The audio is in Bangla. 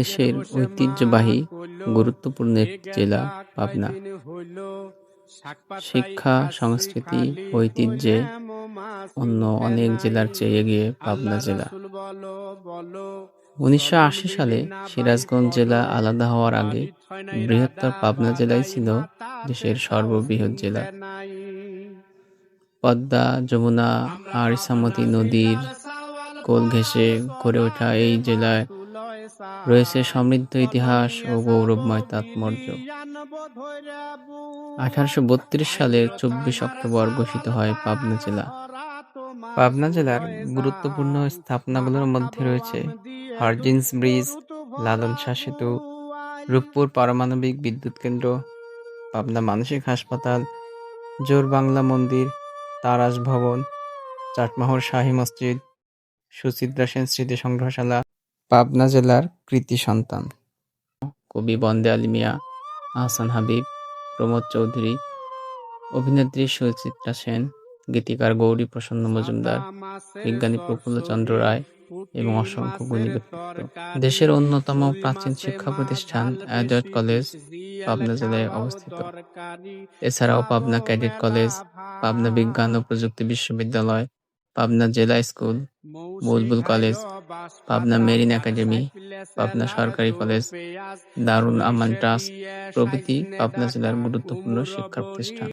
বাংলাদেশের ঐতিহ্যবাহী গুরুত্বপূর্ণ একটি জেলা পাবনা। শিক্ষা, সংস্কৃতি, ঐতিহ্যে অন্য অনেক জেলার চেয়ে এগিয়ে পাবনা জেলা। উনিশশো আশি সালে সিরাজগঞ্জ জেলা আলাদা হওয়ার আগে বৃহত্তর পাবনা জেলাই ছিল দেশের সর্ববৃহৎ জেলা। পদ্মা, যমুনা, আর ইসামতি নদীর কোল ঘেঁষে গড়ে ওঠা এই জেলায় রয়েছে সমৃদ্ধ ইতিহাস ও গৌরবময় তাৎপর্য। আঠারোশো বত্রিশ সালের চব্বিশ অক্টোবর ঘোষিত হয় পাবনা জেলা। পাবনা জেলার গুরুত্বপূর্ণ স্থাপনাগুলোর মধ্যে রয়েছে হার্জিন্স ব্রিজ, লালন শাহ সেতু, রূপপুর পারমাণবিক বিদ্যুৎ কেন্দ্র, পাবনা মানসিক হাসপাতাল, জোর বাংলা মন্দির, তারাস ভবন, চাটমোহর শাহী মসজিদ, সুচিত্রা সেন স্মৃতি সংগ্রহশালা পাবনা জেলার কৃতি সন্তান। কবি বন্দে আলী মিয়া আহসান হাবিব, প্রমোদ চৌধুরী, অভিনেত্রী সুচিত্রা সেন, গীতিকার গৌরী প্রসন্ন মজুমদার, বিজ্ঞানী প্রফুল্ল চন্দ্র রায় এবং অসংখ্য গুণী ব্যক্তিত্ব। দেশের অন্যতম প্রাচীন শিক্ষা প্রতিষ্ঠান অ্যাডওয়ার্ড কলেজ পাবনা জেলায় অবস্থিত। এছাড়াও পাবনা ক্যাডেট কলেজ, পাবনা বিজ্ঞান ও প্রযুক্তি বিশ্ববিদ্যালয় পাবনা জেলা school, Bulbul college, Pabna marine academy, Pabna সরকারি কলেজ, দারুল আমান ট্রাস্ট প্রভৃতি পাবনা জেলার গুরুত্বপূর্ণ শিক্ষা প্রতিষ্ঠান